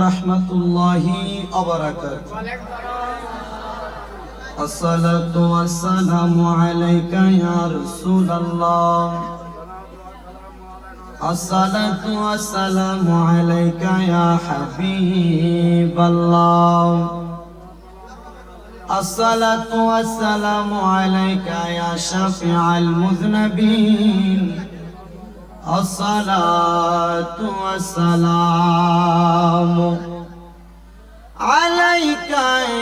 رحمة الله وبركاته الصلاة والسلام عليك يا رسول الله الصلاة والسلام عليك يا حبيب الله الصلاة والسلام عليك يا شفيع المذنبين الصلاة والسلام عليك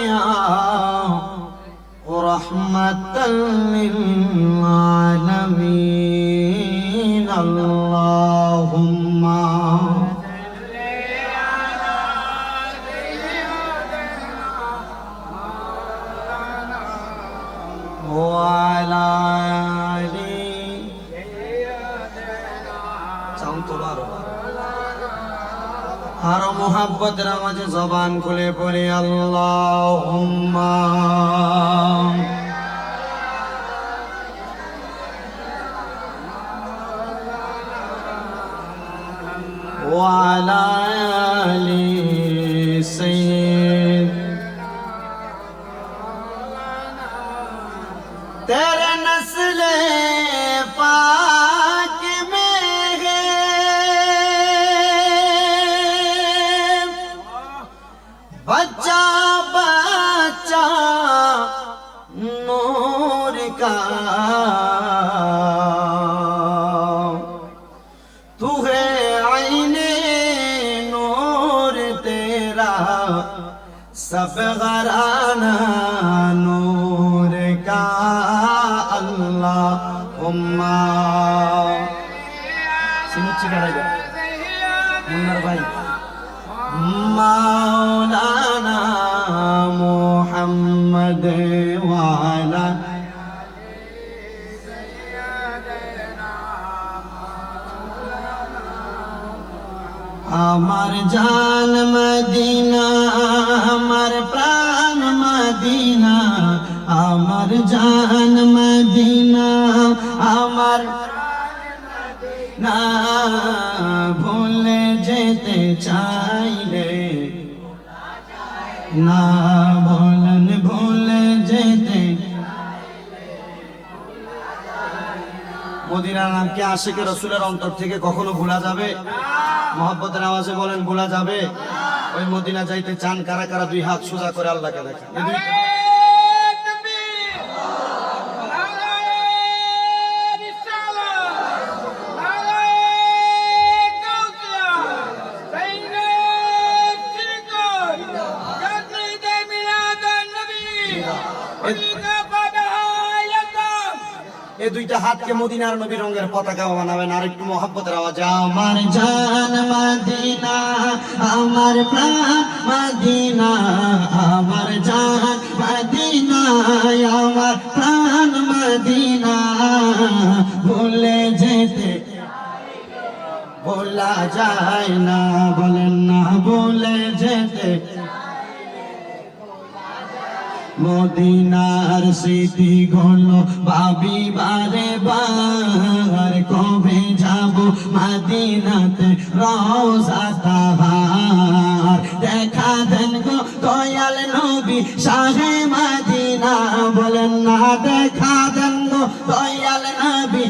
يا رحمة للعالمين. اللهم وعلى আর মোহাব্বতের মাঝে জবান খুলে পড়ে আল্লাহ ওয়ালা غرانا نور کا اللہ اما سنچی کرے گا منر بھائی مولانا محمد والا আমার জান মদিনা যেতে চাইলে। না বলেন ভুলে যেতে। মদিনার নাম কি আশেকে রসুলের অন্তর থেকে কখনো ভোলা যাবে? মহব্বতের আওয়াজে বলেন ভোলা যাবে? ওই মদিনা যাইতে চান কারা? কারা দুই হাত সোজা করে আল্লাহকে দেখেন। এই দুইটা হাতকে মদিনার নবী রঙের পতাকা বানাবেন। আর একটু মহাব্বতের আওয়াজ। আমার জান মদিনা, আমার প্রাণ মদিনা, আমার জান মদিনা, আমার প্রাণ মদিনা। ভুলে যেতে বলা যায় না মদিনার স্মৃতি গুলো ভাবি বারে বার, কবে যাব মদিনাতে? দেখা দেন গো দয়াল নবী, শাহে মদিনা। বলেন না, দেখা দেন গো দয়াল নবী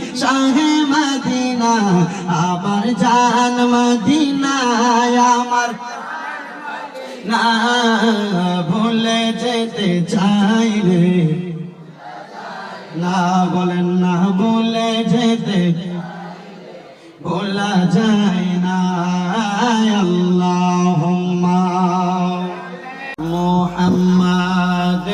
মদিনা। আমার জান মদিনায় আমার না ভুলে যেতে চাই রে। না বলেন না ভুলে যেতে। ভোলা যায় না আল্লাহ মোহাম্মদ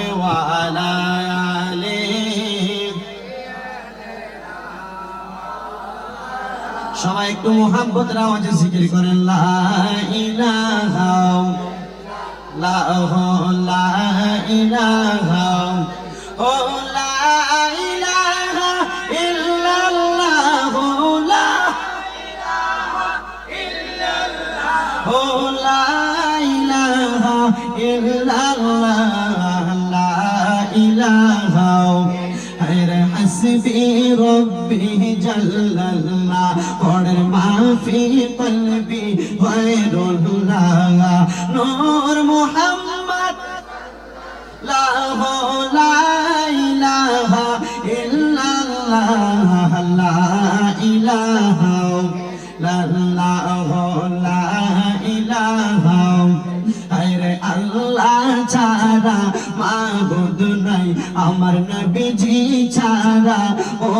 সবাই একটু মোহাম্মত আওয়াজে জিকির করেন লা ইলাহা লা লা ইলাহা ও লা ইলাহা ইল্লাল্লাহ ও লা ইলাহা ইল্লাল্লাহ লা ইলাহা হায়রে হাসবি রব্বি জাল্লাল্লাহ পড়ের মাফি কলবি গায়রুল্লাহ নূর মুহাম্মদ। লা লা ইলাহা ইল্লাল্লাহ, লা লা ইলাহা। আরে আল্লাহ ছাড়া মাবুদ নাই, আমার নবীজি ছাড়া ও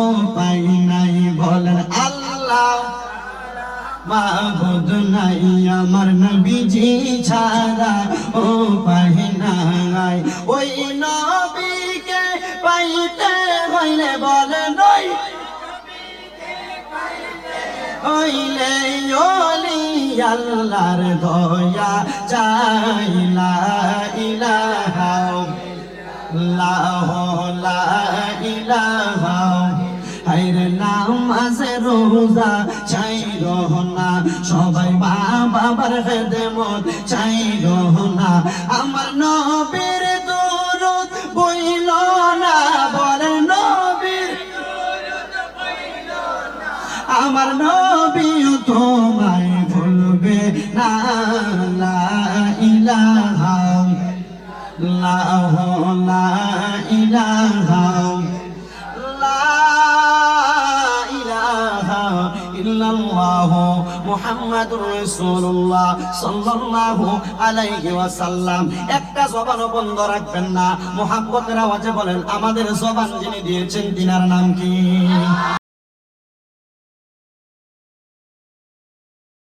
মাবুদ নাই, আমার নবীজি ছাড়া ও পাই নাই। ওই নবীকে পাইতে হইলে বলে নই। হইলে ওলি আল্লাহর দয়া চাইলা ইলাহা লাহ লা ইলাহা বাবার খেদমত চাই রহনা আমার নবীর দরুদ বইল না, বলে নবীর আমার নবী তোমায় ভুলবে না। লা ইলাহা লাহ লা একটা জবান বন্ধ রাখবেন না। মুহাব্বতের আওয়াজে বলেন, আমাদের জবান যিনি দিয়েছেন, তিনার নাম কি?